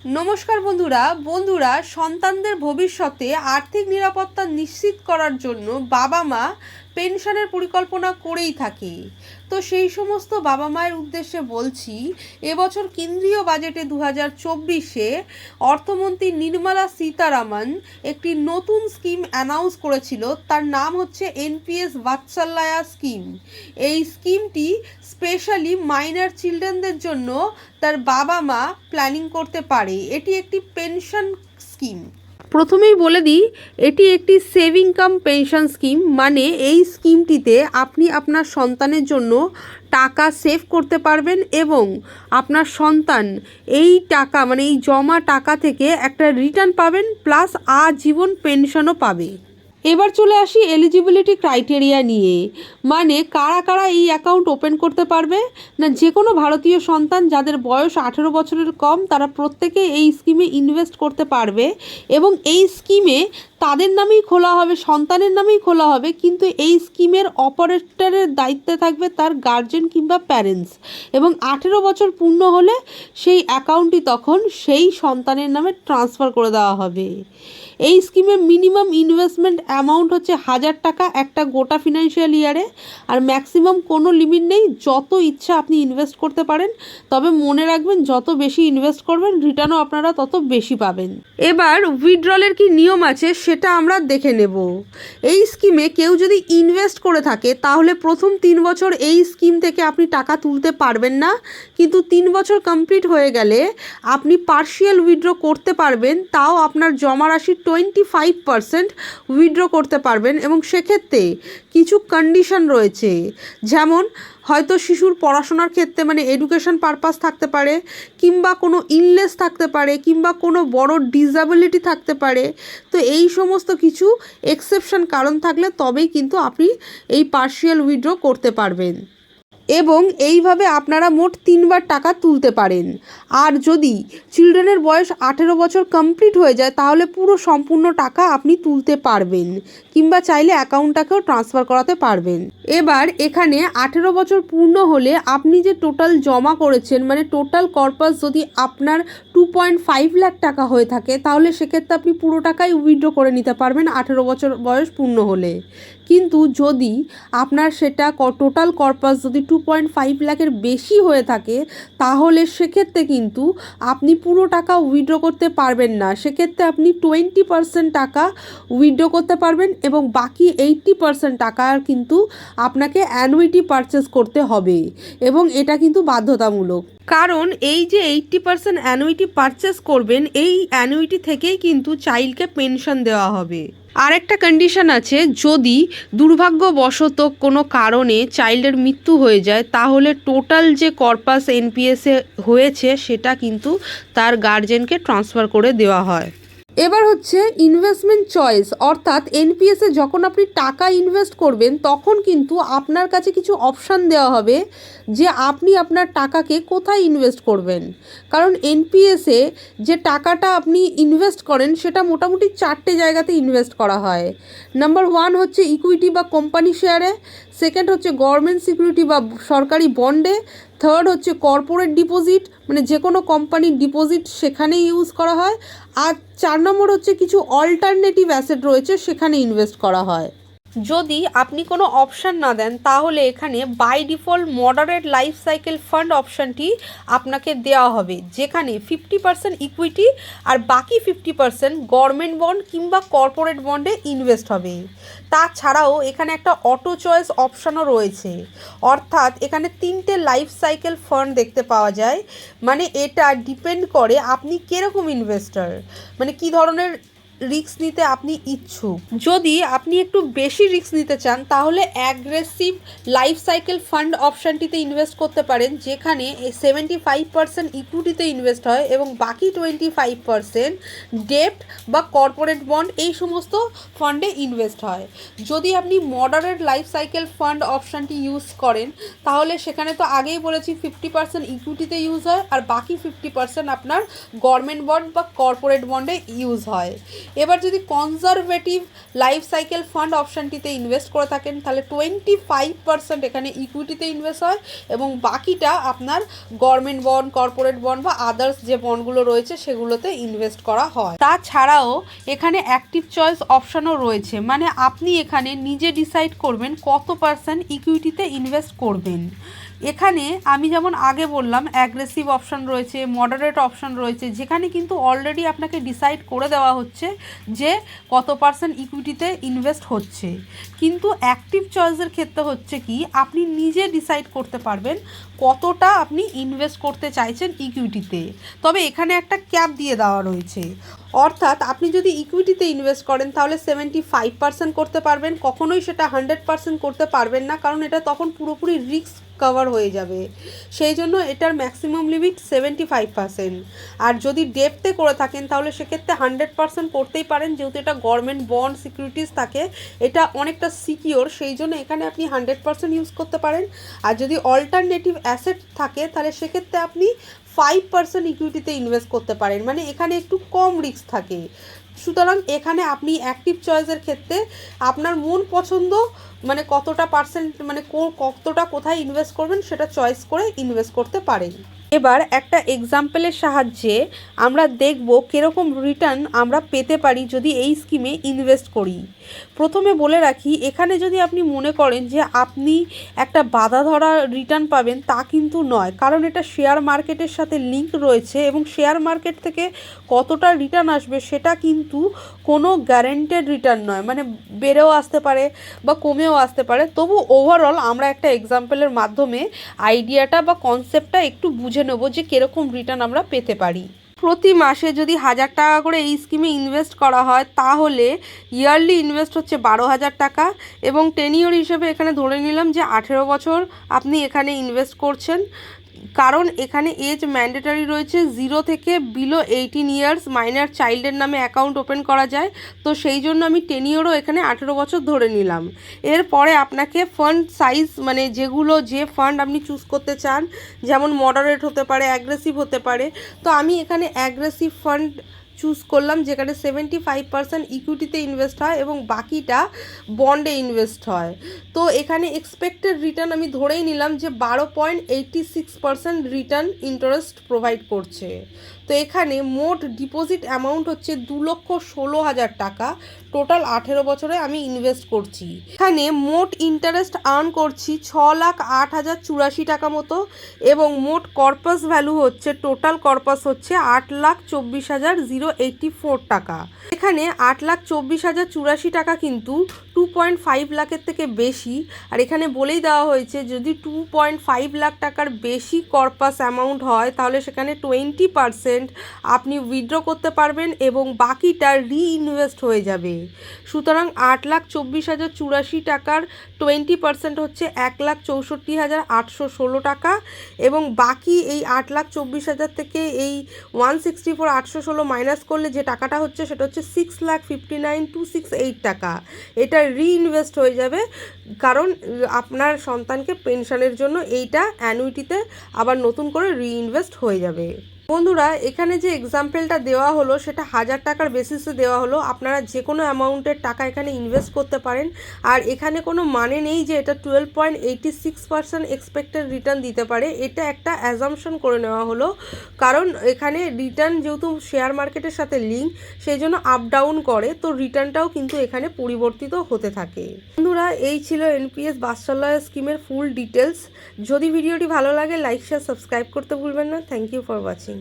নমস্কার বন্ধুরা বন্ধুরা সন্তানদের ভবিষ্যতে আর্থিক নিরাপত্তা নিশ্চিত করার জন্য বাবা মা পেনশনের পরিকল্পনা করেই থাকে। তো সেই সমস্ত বাবা মায়ের উদ্দেশ্যে বলছি, এবছর কেন্দ্রীয় বাজেটে দু হাজার চব্বিশে অর্থমন্ত্রী নির্মলা সীতারামন একটি নতুন স্কিম অ্যানাউন্স করেছিল। তার নাম হচ্ছে এনপিএস বাৎসাল্লায়া স্কিম। এই স্কিমটি স্পেশালি মাইনার চিলড্রেনদের জন্য তার বাবা মা প্ল্যানিং করতে পারে। এটি একটি পেনশন স্কিম। প্রথমেই বলে দিই, এটি একটি সেভিং কাম পেনশন স্কিম মানে এই স্কিমটিতে আপনি আপনার সন্তানের জন্য টাকা সেভ করতে পারবেন এবং আপনার সন্তান এই টাকা মানে এই জমা টাকা থেকে একটা রিটার্ন পাবেন, প্লাস আজীবন পেনশনও পাবে। এবার চলে আসি এলিজিবিলিটি ক্রাইটেরিয়া নিয়ে। মানে কারা কারা এই অ্যাকাউন্ট ওপেন করতে পারবে? না যে কোনো ভারতীয় সন্তান যাদের বয়স আঠেরো বছরের কম, তারা প্রত্যেকে এই স্কিমে ইনভেস্ট করতে পারবে এবং এই স্কিমে তাদের নামেই খোলা হবে, সন্তানের নামেই খোলা হবে, কিন্তু এই স্কিমের অপারেটরের দায়িত্বে থাকবে তার গার্জেন কিংবা প্যারেন্টস। এবং আঠেরো বছর পূর্ণ হলে সেই অ্যাকাউন্টটি তখন সেই সন্তানের নামে ট্রান্সফার করে দেওয়া হবে। এই স্কিমে মিনিমাম ইনভেস্টমেন্ট অ্যামাউন্ট হচ্ছে হাজার টাকা একটা গোটা ফিনান্সিয়াল ইয়ারে, আর ম্যাক্সিমাম কোনো লিমিট নেই, যত ইচ্ছা আপনি ইনভেস্ট করতে পারেন, তবে মনে রাখবেন যত বেশি ইনভেস্ট করবেন, রিটার্নও আপনারা তত বেশি পাবেন। এবার উইথড্রলের কি নিয়ম আছে সেটা আমরা দেখে নেব। এই স্কিমে কেউ যদি ইনভেস্ট করে থাকে, তাহলে প্রথম তিন বছর এই স্কিম থেকে আপনি টাকা তুলতে পারবেন না। কিন্তু তিন বছর কমপ্লিট হয়ে গেলে আপনি পার্শিয়াল উইথড্র করতে পারবেন, তাও আপনার জমা রাশির টোয়েন্টি ফাইভ পারসেন্ট উইথড্র করতে পারবেন এবং সেক্ষেত্রে কিছু কন্ডিশন রয়েছে। যেমন হয়তো শিশুর পড়াশোনার ক্ষেত্রে মানে এডুকেশন পারপাস থাকতে পারে, কিংবা কোনো ইলনেস থাকতে পারে, কিংবা কোনো বড় ডিসাবিলিটি থাকতে পারে, তো এই সমস্ত কিছু এক্সেপশন কারণ থাকলে তবেই কিন্তু আপনি এই পার্শিয়াল উইড্রো করতে পারবেন। এবং এইভাবে আপনারা মোট তিনবার টাকা তুলতে পারেন। আর যদি চিলড্রেনের বয়স আঠেরো বছর কমপ্লিট হয়ে যায়, তাহলে পুরো সম্পূর্ণ টাকা আপনি তুলতে পারবেন কিংবা চাইলে অ্যাকাউন্টটাকেও ট্রান্সফার করাতে পারবেন। এবার এখানে আঠেরো বছর পূর্ণ হলে আপনি যে টোটাল জমা করেছেন মানে টোটাল কর্পাস যদি আপনার টু পয়েন্ট ফাইভ লাখ টাকা হয়ে থাকে, তাহলে সেক্ষেত্রে আপনি পুরো টাকাই উইথড্র করে নিতে পারবেন আঠেরো বছর বয়স পূর্ণ হলে। কিন্তু যদি আপনার সেটা টোটাল কর্পাস যদি টু পয়েন্ট ফাইভ লাখের বেশি হয়ে থাকে, তাহলে সেক্ষেত্রে কিন্তু আপনি পুরো টাকা উইড্রো করতে পারবেন না। সেক্ষেত্রে আপনি টোয়েন্টি পার্সেন্ট টাকা উইড্রো করতে পারবেন এবং বাকি এইট্টি পার্সেন্ট টাকা কিন্তু আপনাকে অ্যানুইটি পারচেস করতে হবে এবং এটা কিন্তু বাধ্যতামূলক। কারণ এই যে এইট্টি পার্সেন্ট অ্যানুইটি পারচেস করবেন, এই অ্যানুইটি থেকেই কিন্তু চাইল্ডকে পেনশন দেওয়া হবে। আরেকটা কন্ডিশন আছে, যদি দুর্ভাগ্যবশত কোনো কারণে চাইল্ডের মৃত্যু হয়ে যায়, তাহলে টোটাল যে কর্পাস এনপিএসে হয়েছে, সেটা কিন্তু তার গার্জেনকে ট্রান্সফার করে দেওয়া হয়। এবার হচ্ছে ইনভেস্টমেন্ট চয়েস অর্থাৎ এনপিএসে যখন আপনি টাকা ইনভেস্ট করবেন, তখন কিন্তু আপনার কাছে কিছু অপশান দেওয়া হবে যে আপনি আপনার টাকাকে কোথায় ইনভেস্ট করবেন। কারণ এনপিএসে যে টাকাটা আপনি ইনভেস্ট করেন, সেটা মোটামুটি চারটে জায়গাতে ইনভেস্ট করা হয়। নাম্বার ওয়ান হচ্ছে ইকুইটি বা কোম্পানি শেয়ারে সেকেন্ড হচ্ছে গভর্নমেন্ট সিকিউরিটি বা সরকারি বন্ডে থার্ড হচ্ছে কর্পোরেট ডিপোজিট মানে যে কোনো কোম্পানির ডিপোজিট সেখানে ইউজ করা হয়। আর চার নম্বর হচ্ছে কিছু অল্টারনেটিভ অ্যাসেট রয়েছে, সেখানে ইনভেস্ট করা হয়। যদি আপনি কোনো অপশান না দেন, তাহলে এখানে by default moderate life cycle fund অপশানটি আপনাকে দেওয়া হবে, যেখানে ফিফটি পার্সেন্ট ইকুইটি আর বাকি ফিফটি পার্সেন্ট গভর্নমেন্ট বন্ড কিংবা কর্পোরেট বন্ডে ইনভেস্ট হবে। তাছাড়াও এখানে একটা অটো চয়েস অপশানও রয়েছে, অর্থাৎ এখানে তিনটে লাইফ সাইকেল ফান্ড দেখতে পাওয়া যায়। মানে এটা ডিপেন্ড করে আপনি কীরকম ইনভেস্টার মানে কী ধরনের রিস্ক নিতে আপনি ইচ্ছুক। যদি আপনি একটু বেশি রিস্ক নিতে চান, তাহলে অ্যাগ্রেসিভ লাইফ সাইকেল ফান্ড অপশানটিতে ইনভেস্ট করতে পারেন, যেখানে সেভেন্টি ফাইভ পার্সেন্ট ইকুইটিতে ইনভেস্ট হয় এবং বাকি টোয়েন্টি ফাইভ পার্সেন্ট ডেপ্ট বা কর্পোরেট বন্ড এই সমস্ত ফান্ডে ইনভেস্ট হয়। যদি আপনি মডারেট লাইফ সাইকেল ফান্ড অপশানটি ইউজ করেন, তাহলে সেখানে তো আগেই বলেছি ফিফটি পার্সেন্ট ইকুইটিতে ইউজ হয়, আর বাকি ফিফটি পার্সেন্ট আপনার গভর্নমেন্ট বন্ড বা কর্পোরেট বন্ডে ইউজ হয়। এবার যদি কনজারভেটিভ লাইফ সাইকেল ফান্ড অপশানটিতে ইনভেস্ট করে থাকেন, তাহলে টোয়েন্টি ফাইভ পার্সেন্ট এখানে ইকুইটিতে ইনভেস্ট হয় এবং বাকিটা আপনার গভর্নমেন্ট বন্ড কর্পোরেট বন্ড বা আদার্স যে বন্ডগুলো রয়েছে সেগুলোতে ইনভেস্ট করা হয়। তাছাড়াও এখানে অ্যাক্টিভ চয়েস অপশানও রয়েছে মানে আপনি এখানে নিজে ডিসাইড করবেন কত পার্সেন্ট ইকুইটিতে ইনভেস্ট করবেন। এখানে আমি যেমন আগে বললাম অ্যাগ্রেসিভ অপশান রয়েছে মডারেট অপশান রয়েছে, যেখানে কিন্তু অলরেডি আপনাকে ডিসাইড করে দেওয়া হচ্ছে যে কত পার্সেন্ট ইকুইটিতে ইনভেস্ট হচ্ছে। কিন্তু অ্যাক্টিভ চয়েসের ক্ষেত্রে হচ্ছে কি, আপনি নিজে ডিসাইড করতে পারবেন কতটা আপনি ইনভেস্ট করতে চাইছেন ইকুইটিতে তবে এখানে একটা ক্যাপ দিয়ে দেওয়া রয়েছে। অর্থাৎ আপনি যদি ইকুইটিতে ইনভেস্ট করেন, তাহলে সেভেন্টি ফাইভ পার্সেন্ট করতে পারবেন, কখনোই সেটা হান্ড্রেড পার্সেন্ট করতে পারবেন না, কারণ এটা তখন পুরোপুরি রিস্ক কভার হয়ে যাবে। সেই জন্য এটার maximum limit seventy five percent আর যদি ডেপতে করে থাকেন, তাহলে সেক্ষেত্রে হান্ড্রেড পার্সেন্ট করতেই পারেন। যেহেতু এটা গভর্নমেন্ট বন্ড সিকিউরিটিস থাকে, এটা অনেকটা সিকিওর সেই জন্য এখানে আপনি হান্ড্রেড পার্সেন্ট ইউজ করতে পারেন। আর যদি অল্টারনেটিভ অ্যাসেট থাকে, তাহলে সেক্ষেত্রে আপনি ফাইভ পার্সেন্ট ইকুইটিতে ইনভেস্ট করতে পারেন। মানে এখানে একটু কম রিস্ক থাকে। সুতরাং এখানে আপনি অ্যাক্টিভ চয়েসের ক্ষেত্রে আপনার মন পছন্দ মানে কতটা পার্সেন্ট মানে কতটা কোথায় ইনভেস্ট করবেন সেটা চয়েস করে ইনভেস্ট করতে পারেন। এবার একটা এক্সাম্পলের সাহায্যে আমরা দেখব কীরকম রিটার্ন আমরা পেতে পারি যদি এই স্কিমে ইনভেস্ট করি। প্রথমে বলে রাখি, এখানে যদি আপনি মনে করেন যে আপনি একটা বাধা ধরা রিটার্ন পাবেন তা কিন্তু নয়, কারণ এটা শেয়ার মার্কেটের সাথে লিঙ্ক রয়েছে এবং শেয়ার মার্কেট থেকে কতটা রিটার্ন আসবে সেটা কিন্তু কোনো গ্যারেন্টেড রিটার্ন নয় মানে বেড়েও আসতে পারে বা কমেও আসতে পারে। তবু ওভারঅল আমরা একটা এক্সাম্পলের মাধ্যমে আইডিয়াটা বা কনসেপ্টটা একটু বুঝে নেব যে কীরকম রিটার্ন আমরা পেতে পারি। প্রতি মাসে যদি হাজার টাকা করে এই স্কিমে ইনভেস্ট করা হয়, তাহলে ইয়ারলি ইনভেস্ট হচ্ছে বারো হাজার টাকা এবং টেন ইয়ার হিসেবে এখানে ধরে নিলাম যে আঠেরো বছর আপনি এখানে ইনভেস্ট করছেন। কারণ এখানে এজ ম্যান্ডেটারি রয়েছে জিরো থেকে বিলো এইটিন ইয়ার্স মাইনার চাইল্ডের নামে অ্যাকাউন্ট ওপেন করা যায়। তো সেই জন্য আমি টেন ইয়ারও এখানে আঠেরো বছর ধরে নিলাম। এরপরে আপনাকে ফান্ড সাইজ মানে যেগুলো যে ফান্ড আপনি চুজ করতে চান, যেমন মডারেট হতে পারে অ্যাগ্রেসিভ হতে পারে, তো আমি এখানে অ্যাগ্রেসিভ ফান্ড চুজ করলাম যেখানে সেভেন্টি ফাইভ পার্সেন্ট ইকুইটিতে ইনভেস্ট হয় এবং বাকিটা বন্ডে ইনভেস্ট হয়। তো এখানে এক্সপেক্টেড রিটার্ন আমি ধরেই নিলাম যে বারো point eighty six percent return interest provide করছে। তো এখানে মোট ডিপোজিট অ্যামাউন্ট হচ্ছে দু লক্ষ ষোলো হাজার টাকা। টোটাল আঠেরো বছরে আমি ইনভেস্ট করছি। এখানে মোট ইন্টারেস্ট আর্ন করছি ছ লাখ আট হাজার চুরাশি টাকা মতো এবং মোট কর্পাস ভ্যালু হচ্ছে টোটাল কর্পাস হচ্ছে আট লাখ চব্বিশ হাজার জিরো এইটটি ফোর টাকা। এখানে আট লাখ চব্বিশ হাজার চুরাশি টাকা কিন্তু টু পয়েন্ট ফাইভ লাখের থেকে বেশি। আর এখানে বলেই দেওয়া হয়েছে, যদি টু পয়েন্ট ফাইভ লাখ টাকার বেশি কর্পাস অ্যামাউন্ট হয়, তাহলে সেখানে টোয়েন্টি পারসেন্ট আপনি উইথড্র করতে পারবেন এবং বাকিটা রিইনভেস্ট হয়ে যাবে। সুতরাং আট লাখ চব্বিশ হাজার চুরাশি টাকার টোয়েন্টি পার্সেন্ট হচ্ছে এক লাখ চৌষট্টি হাজার আটশো ষোলো টাকা এবং বাকি এই আট লাখ চব্বিশ হাজার থেকে এই ওয়ান সিক্সটি ফোর আটশো ষোলো মাইনাস করলে যে টাকাটা হচ্ছে সেটা হচ্ছে six lakh fifty nine two six eight টাকা। এটা রিইনভেস্ট হয়ে যাবে কারণ আপনার সন্তানকে পেনশনের জন্য এইটা অ্যানুইটিতে আবার নতুন করে রিইনভেস্ট হয়ে যাবে। বন্ধুরা, এখানে যে এক্সাম্পলটা দেওয়া হলো, সেটা হাজার টাকার বেসিসে দেওয়া হলো। আপনারা যে কোনো অ্যামাউন্টের টাকা এখানে ইনভেস্ট করতে পারেন। আর এখানে কোনো মানে নেই যে এটা twelve point eighty six percent expected return দিতে পারে। এটা একটা অ্যাজামশন করে নেওয়া হলো। কারণ এখানে রিটার্ন যেহেতু শেয়ার মার্কেটের সাথে লিঙ্ক সেই জন্য আপ ডাউন করে। তো রিটার্নটাও কিন্তু এখানে পরিবর্তিত হতে থাকে। বন্ধুরা, এই ছিল এনপিএস বাৎসল্য স্কিমের ফুল ডিটেলস যদি ভিডিওটি ভালো লাগে লাইক শেয়ার সাবস্ক্রাইব করতে ভুলবেন না। Thank you for watching